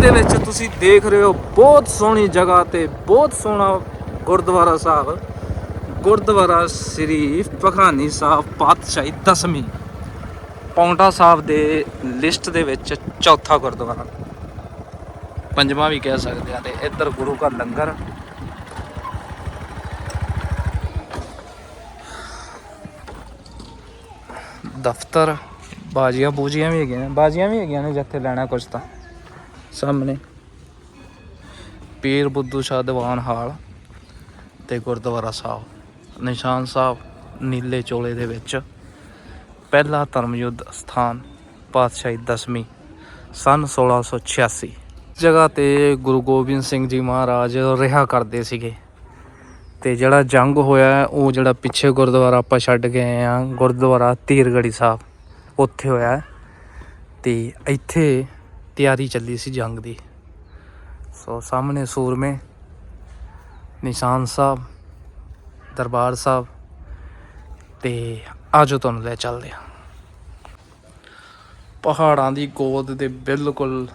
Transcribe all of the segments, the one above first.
ਦੇ ਵਿੱਚ ਤੁਸੀਂ ਦੇਖ ਰਹੇ ਹੋ ਬਹੁਤ ਸੋਹਣੀ ਜਗ੍ਹਾ ਤੇ ਬਹੁਤ ਸੋਹਣਾ ਗੁਰਦੁਆਰਾ ਸਾਹਿਬ। ਗੁਰਦੁਆਰਾ ਸ੍ਰੀ ਪਖਾਨੀ ਸਾਹਿਬ ਪਾਤਸ਼ਾਹੀ ਦਸਵੀਂ ਪੌਂਟਾ ਸਾਹਿਬ ਦੇ ਲਿਸਟ ਦੇ ਵਿੱਚ ਚੌਥਾ ਗੁਰਦੁਆਰਾ। ਪੰਜਵਾਂ ਵੀ ਕਹਿ ਸਕਦੇ ਆ ਤੇ ਇੱਧਰ ਗੁਰੂ ਘਰ ਲੰਗਰ। ਦਫ਼ਤਰ ਬਾਜੀਆਂ ਬੂਜੀਆਂ ਵੀ ਹੈਗੀਆਂ ਨੇ, ਬਾਜੀਆਂ ਵੀ ਹੈਗੀਆਂ ਨੇ ਜਿੱਥੇ ਲੈਣਾ ਕੁਝ ਤਾਂ। ਸਾਹਮਣੇ। ਪੀਰ ਬੁੱਧੂ ਸ਼ਾਹ ਦੀਵਾਨ ਹਾਲ ਤੇ ਗੁਰਦੁਆਰਾ ਸਾਹਿਬ। ਨਿਸ਼ਾਨ ਸਾਹਿਬ ਨੀਲੇ ਚੋਲੇ ਦੇ ਵਿੱਚ ਪਹਿਲਾ ਧਰਮ ਯੁੱਧ ਸਥਾਨ ਪਾਤਸ਼ਾਹੀ ਦਸਵੀਂ ਸਨ 1686 ਜਗ੍ਹਾ ਤੇ ਗੁਰੂ ਗੋਬਿੰਦ ਸਿੰਘ ਜੀ ਮਹਾਰਾਜ ਰਿਹਾ ਕਰਦੇ ਸੀਗੇ। ਤੇ ਜਿਹੜਾ ਜੰਗ ਹੋਇਆ ਉਹ ਜਿਹੜਾ ਪਿੱਛੇ ਗੁਰਦੁਆਰਾ ਆਪਾਂ ਛੱਡ ਗਏ ਆ ਗੁਰਦੁਆਰਾ ਤੀਰਗੜੀ ਸਾਹਿਬ, ਉੱਥੇ ਹੋਇਆ ਹੈ। ਤੇ ਇੱਥੇ ਤਿਆਰੀ ਚੱਲੀ ਸੀ ਜੰਗ ਦੀ। ਸੋ ਸਾਹਮਣੇ ਸੂਰਮੇ, ਨਿਸ਼ਾਨ ਸਾਹਿਬ, ਦਰਬਾਰ ਸਾਹਿਬ ਤੇ ਆਜੋ ਤੁਹਾਨੂੰ ਲੈ ਚੱਲਦੇ ਹਾਂ। ਪਹਾੜਾਂ ਦੀ ਗੋਦ ਦੇ ਬਿਲਕੁਲ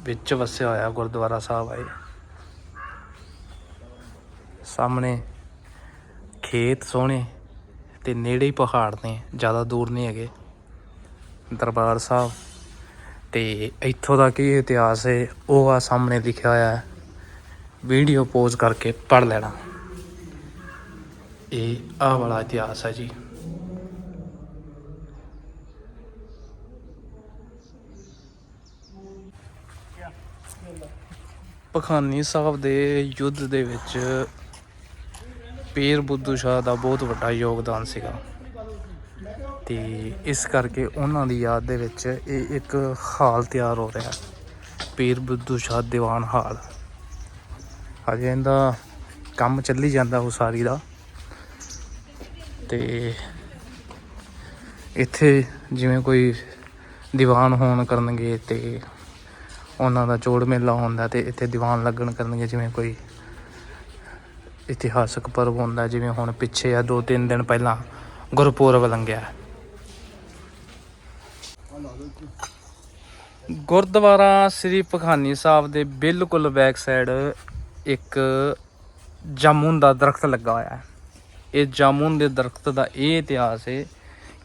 ਵਿੱਚ ਵਸਿਆ ਹੋਇਆ ਗੁਰਦੁਆਰਾ ਸਾਹਿਬ ਹੈ ਸਾਹਮਣੇ ਖੇਤ ਸੋਹਣੇ ਤੇ ਨੇੜੇ ਹੀ ਪਹਾੜ ਨੇ, ਜ਼ਿਆਦਾ ਦੂਰ ਨਹੀਂ ਹੈਗੇ। ਦਰਬਾਰ ਸਾਹਿਬ ਤੇ ਇੱਥੋਂ ਦਾ ਕੀ ਇਤਿਹਾਸ ਹੈ ਉਹ ਆ ਸਾਹਮਣੇ ਲਿਖਿਆ ਹੋਇਆ ਹੈ। ਵੀਡੀਓ ਪੋਜ਼ ਕਰਕੇ ਪੜ ਲੈਣਾ। ਇਹ ਆ ਵਾਲਾ ਇਤਿਹਾਸ ਹੈ ਜੀ। ਪਖਾਨੀ ਸਾਹਿਬ ਦੇ ਯੁੱਧ ਦੇ ਵਿੱਚ ਪੀਰ ਬੁੱਧੂ ਸ਼ਾਹ ਦਾ ਬਹੁਤ ਵੱਡਾ ਯੋਗਦਾਨ ਸੀਗਾ। ਤੇ ਇਸ ਕਰਕੇ ਉਹਨਾਂ ਦੀ ਯਾਦ ਦੇ ਵਿੱਚ ਇਹ ਇੱਕ ਹਾਲ ਤਿਆਰ ਹੋ ਰਿਹਾ। ਪੀਰ ਬੁੱਧੂ ਸ਼ਾਹ ਦੀਵਾਨ ਹਾਲ। ਹਜੇ ਇਹਦਾ ਕੰਮ ਚੱਲੀ ਜਾਂਦਾ ਉਸਾਰੀ ਦਾ। ਤੇ ਇੱਥੇ ਜਿਵੇਂ ਕੋਈ ਦੀਵਾਨ ਹੋਣ ਕਰਨਗੇ ਤੇ ਉਹਨਾਂ ਦਾ ਜੋੜ ਮੇਲਾ ਹੁੰਦਾ ਤੇ ਇੱਥੇ ਦੀਵਾਨ ਲੱਗਣ ਕਰਨਗੇ, ਜਿਵੇਂ ਕੋਈ ਇਤਿਹਾਸਕ ਪਰਵ ਹੁੰਦਾ, ਜਿਵੇਂ ਹੁਣ ਪਿੱਛੇ ਆ ਦੋ ਤਿੰਨ ਦਿਨ ਪਹਿਲਾਂ ਗੁਰਪੁਰਬ ਲੰਘਿਆ। ਗੁਰਦੁਆਰਾ ਸ੍ਰੀ ਪਖਾਨੀ ਸਾਹਿਬ ਦੇ ਬਿਲਕੁਲ ਬੈਕ ਸਾਈਡ ਇੱਕ ਜਾਮੁਨ ਦਾ ਦਰਖਤ ਲੱਗਾ ਹੋਇਆ ਹੈ। ਇਹ ਜਾਮੁਨ ਦੇ ਦਰਖਤ ਦਾ ਇਹ ਇਤਿਹਾਸ ਹੈ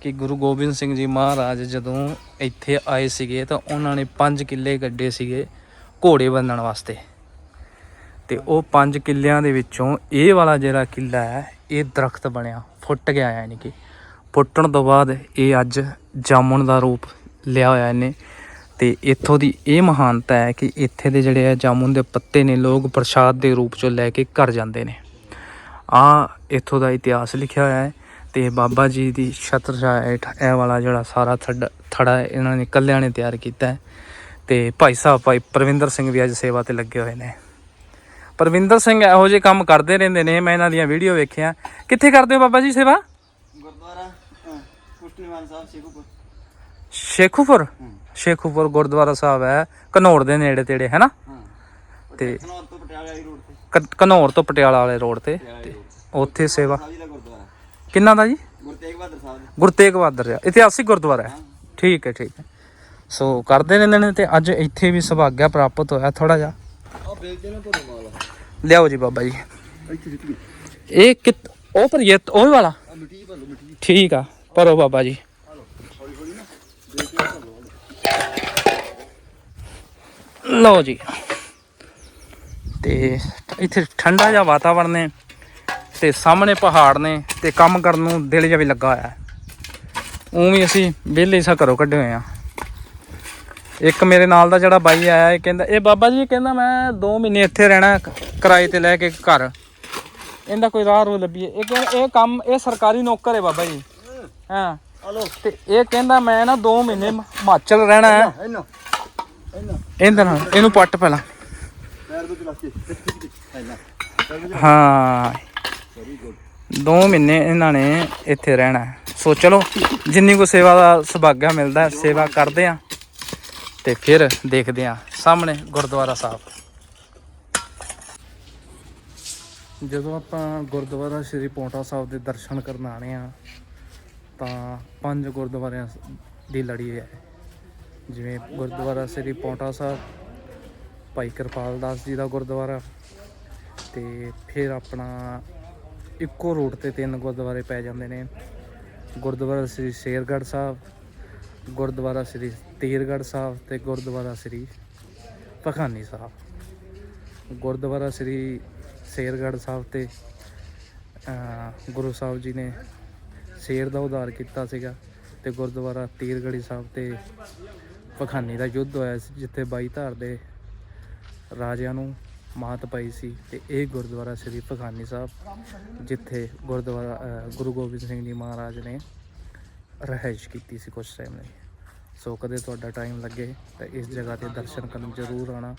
ਕਿ ਗੁਰੂ ਗੋਬਿੰਦ ਸਿੰਘ ਜੀ ਮਹਾਰਾਜ ਜਦੋਂ ਇੱਥੇ ਆਏ ਸੀਗੇ ਤਾਂ ਉਹਨਾਂ ਨੇ 5 ਕਿੱਲੇ ਗੱਡੇ ਸੀਗੇ ਘੋੜੇ ਬੰਨਣ ਵਾਸਤੇ। ਤੇ ਉਹ 5 ਕਿੱਲਿਆਂ ਦੇ ਵਿੱਚੋਂ ਇਹ ਵਾਲਾ ਜਿਹੜਾ ਕਿੱਲਾ ਹੈ, ਇਹ ਦਰਖਤ ਬਣਿਆ, ਫੁੱਟ ਗਿਆ ਯਾਨੀ ਕਿ। ਫੁੱਟਣ ਤੋਂ ਬਾਅਦ ਇਹ ਅੱਜ ਜਾਮੁਨ ਦਾ ਰੂਪ ਲਿਆ ਹੋਇਆ ਇਹਨੇ। ਤੇ ਇੱਥੋਂ ਦੀ ਇਹ ਮਹਾਨਤਾ ਹੈ ਕਿ ਇੱਥੇ ਦੇ ਜਿਹੜੇ ਆ ਜਾਮੁਨ ਦੇ ਪੱਤੇ ਨੇ ਲੋਕ ਪ੍ਰਸ਼ਾਦ ਦੇ ਰੂਪ ਚ ਲੈ ਕੇ ਘਰ ਜਾਂਦੇ ਨੇ। ਆ ਇੱਥੋਂ ਦਾ ਇਤਿਹਾਸ ਲਿਖਿਆ ਹੋਇਆ ਹੈ ਤੇ ਬਾਬਾ ਜੀ ਦੀ ਛਤਰ ਹੇਠ ਇਹ ਵਾਲਾ ਜਿਹੜਾ ਸਾਰਾ ਥੜਾ ਥੜਾ ਹੈ, ਇਹਨਾਂ ਨੇ ਕੱਲਿਆਂ ਨੇ ਤਿਆਰ ਕੀਤਾ ਹੈ। ਤੇ ਭਾਈ ਸਾਹਿਬ ਭਾਈ ਪ੍ਰਵਿੰਦਰ ਸਿੰਘ ਵੀ ਅੱਜ ਸੇਵਾ ਤੇ ਲੱਗੇ ਹੋਏ ਨੇ। ਪ੍ਰਵਿੰਦਰ ਸਿੰਘ ਇਹੋ ਜਿਹੇ ਕੰਮ ਕਰਦੇ ਰਹਿੰਦੇ ਨੇ ਮੈਂ ਇਹਨਾਂ ਦੀਆਂ ਵੀਡੀਓ ਵੇਖਿਆ। ਕਿੱਥੇ ਕਰਦੇ ਹੋ ਬਾਬਾ ਜੀ ਸੇਵਾ? ਗੁਰਦੁਆਰਾ ਪੁਸ਼ਟਨੀਵਾਨ ਸਾਹਿਬ ਸ਼ੇਖੂਪੁਰ ਸ਼ੇਖੂਪੁਰ? ਸ਼ੇਖੂਪੁਰ ਗੁਰਦੁਆਰਾ ਸਾਹਿਬ ਹੈ ਘਨੌਰ ਦੇ ਨੇੜੇ ਤੇੜੇ ਹੈ ਨਾ? ਤੇ ਸਨੌਰ ਤੋਂ ਪਟਿਆਲਾ ਵਾਲੀ ਰੋਡ ਤੇ। ਪਟਿਆਲਾ ਵਾਲੇ ਰੋਡ ਉੱਥੇ ਸੇਵਾ। ਕਿੰਨਾ ਦਾ ਜੀ? ਗੁਰੂ ਤੇਗ ਬਹਾਦਰ ਸਾਹਿਬ ਜੀ ਗੁਰੂ ਤੇਗ ਬਹਾਦਰ ਆ ਇਤਿਹਾਸਿਕ ਗੁਰਦੁਆਰਾ ਹੈ। ਠੀਕ ਹੈ ਠੀਕ ਹੈ। ਸੋ ਕਰਦੇ ਰਹਿੰਦੇ ਨੇ ਤੇ ਅੱਜ ਇੱਥੇ ਵੀ ਸੁਭਾਗਿਆ ਪ੍ਰਾਪਤ ਹੋਇਆ ਥੋੜਾ ਜਿਹਾ। ਆ ਬੇਲਦੇ ਨੇ ਤੁਹਾਨੂੰ ਮਾਲ ਲਿਆਓ ਜੀ ਬਾਬਾ ਜੀ। ਇਹ ਕਿ ਉਹ ਪਰ ਇਹ ਉਹ ਵਾਲਾ? ਠੀਕ ਆ ਪਰੋ ਬਾਬਾ ਜੀ ਹੌਲੀ ਹੌਲੀ ਨਾ ਦੇਖ ਕੇ ਭਰ ਲਓ ਜੀ। ਤੇ ਇੱਥੇ ਠੰਡਾ ਜਿਹਾ ਵਾਤਾਵਰਨ ਨੇ ਤੇ ਸਾਹਮਣੇ ਪਹਾੜ ਨੇ ਤੇ ਕੰਮ ਕਰਨ ਨੂੰ ਦਿਲ ਜਿਹਾ ਵੀ ਲੱਗਾ ਹੋਇਆ ਉਵੇਂ ਅਸੀਂ ਵਿਹਲੇ ਸਾ ਘਰੋਂ ਕੱਢੇ ਹੋਏ ਆ ਇੱਕ ਮੇਰੇ ਨਾਲ ਦਾ ਜਿਹੜਾ ਬਾਈ ਆਇਆ, ਇਹ ਕਹਿੰਦਾ, ਇਹ ਬਾਬਾ ਜੀ ਕਹਿੰਦਾ ਮੈਂ 2 ਮਹੀਨੇ ਇੱਥੇ ਰਹਿਣਾ ਕਿਰਾਏ ਤੇ ਲੈ ਕੇ ਘਰ। ਇਹਦਾ ਕੋਈ ਰਾਹ ਰੋ ਲੱਭੀਏ। ਇਹ ਕਹਿੰਦਾ ਇਹ ਕੰਮ ਇਹ ਸਰਕਾਰੀ ਨੌਕਰ ਹੈ ਬਾਬਾ ਜੀ। ਹਾਂ। ਹਲੋ। ਤੇ ਇਹ ਕਹਿੰਦਾ ਮੈਂ ਨਾ 2 ਮਹੀਨੇ ਹਿਮ- ਹਿਮਾਚਲ ਰਹਿਣਾ ਹੈ। ਇਹਨਾਂ ਇਹਨਾਂ ਨਾਲ ਇਹਨੂੰ ਪੱਟ ਪਹਿਲਾਂ। ਪੈਰ ਤੋਂ ਚਲਾ ਕੇ। ਹਾਂ। 2 ਮਹੀਨੇ ਇਹਨਾਂ ਨੇ ਇੱਥੇ ਰਹਿਣਾ। ਸੋ ਚਲੋ ਜਿੰਨੀ ਕੋ ਸੇਵਾ ਦਾ ਸੁਭਾਗਿਆ ਮਿਲਦਾ ਸੇਵਾ ਕਰਦੇ ਆ ਤੇ ਫਿਰ ਦੇਖਦੇ ਆ ਸਾਹਮਣੇ ਗੁਰਦੁਆਰਾ ਸਾਹਿਬ। ਜਦੋਂ ਆਪਾਂ ਗੁਰਦੁਆਰਾ ਸ੍ਰੀ ਪੌਂਟਾ ਸਾਹਿਬ ਦੇ ਦਰਸ਼ਨ ਕਰਨ ਆਣੇ ਆ ਤਾਂ ਪੰਜ ਗੁਰਦੁਆਰਿਆਂ ਦੀ ਲੜੀ ਹੈ। ਜਿਵੇਂ ਗੁਰਦੁਆਰਾ ਸ੍ਰੀ ਪੌਂਟਾ ਸਾਹਿਬ, ਭਾਈ ਕਿਰਪਾਲ ਦਾਸ ਜੀ ਦਾ ਗੁਰਦੁਆਰਾ ਤੇ ਫਿਰ ਆਪਣਾ ਇੱਕੋ ਰੂਟ ਤੇ ਤਿੰਨ ਗੁਰਦੁਆਰੇ ਪੈ ਜਾਂਦੇ ਨੇ। ਗੁਰਦੁਆਰਾ ਸ੍ਰੀ ਸ਼ੇਰਗੜ੍ਹ ਸਾਹਿਬ, ਗੁਰਦੁਆਰਾ ਸ੍ਰੀ ਤੀਰਗੜ੍ਹ ਸਾਹਿਬ ਤੇ ਗੁਰਦੁਆਰਾ ਸ੍ਰੀ ਪਖਾਨੀ ਸਾਹਿਬ। ਗੁਰਦੁਆਰਾ ਸ੍ਰੀ ਸ਼ੇਰਗੜ੍ਹ ਸਾਹਿਬ ਤੇ ਗੁਰੂ ਸਾਹਿਬ ਜੀ ਨੇ ਸ਼ੇਰ ਦਾ ਉਧਾਰ ਕੀਤਾ ਸੀਗਾ ਤੇ ਗੁਰਦੁਆਰਾ ਤੀਰਗੜੀ ਸਾਹਿਬ ਤੇ ਪਖਾਨੀ ਦਾ ਯੁੱਧ ਹੋਇਆ ਸੀ, ਜਿੱਥੇ ਬਾਈ ਧਾਰ ਦੇ ਰਾਜਿਆਂ ਨੂੰ ਮਾਤ ਪਾਈ ਸੀ ਤੇ ਇਹ ਗੁਰਦੁਆਰਾ ਸ੍ਰੀ ਪਖਾਨੀ ਸਾਹਿਬ, ਜਿੱਥੇ ਗੁਰਦੁਆਰਾ ਗੁਰੂ ਗੋਬਿੰਦ ਸਿੰਘ ਜੀ ਮਹਾਰਾਜ ਨੇ ਰਹਿائش ਕੀਤੀ ਸੀ ਕੁਛ ਟਾਈਮ ਲਈ। ਸੋ ਕਦੇ ਤੁਹਾਡਾ ਟਾਈਮ ਲੱਗੇ ਤਾਂ ਇਸ ਜਗ੍ਹਾ ਤੇ ਦਰਸ਼ਨ ਕਰਨ ਜ਼ਰੂਰ ਆਣਾ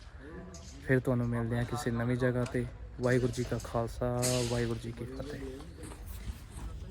ਫਿਰ ਤੁਹਾਨੂੰ ਮਿਲਦੇ ਆ ਕਿਸੇ ਨਵੀਂ ਜਗ੍ਹਾ ਤੇ। ਵਾਹਿਗੁਰੂ ਜੀ ਕਾ ਖਾਲਸਾ, ਵਾਹਿਗੁਰੂ ਜੀ ਕੀ ਫਤਿਹ।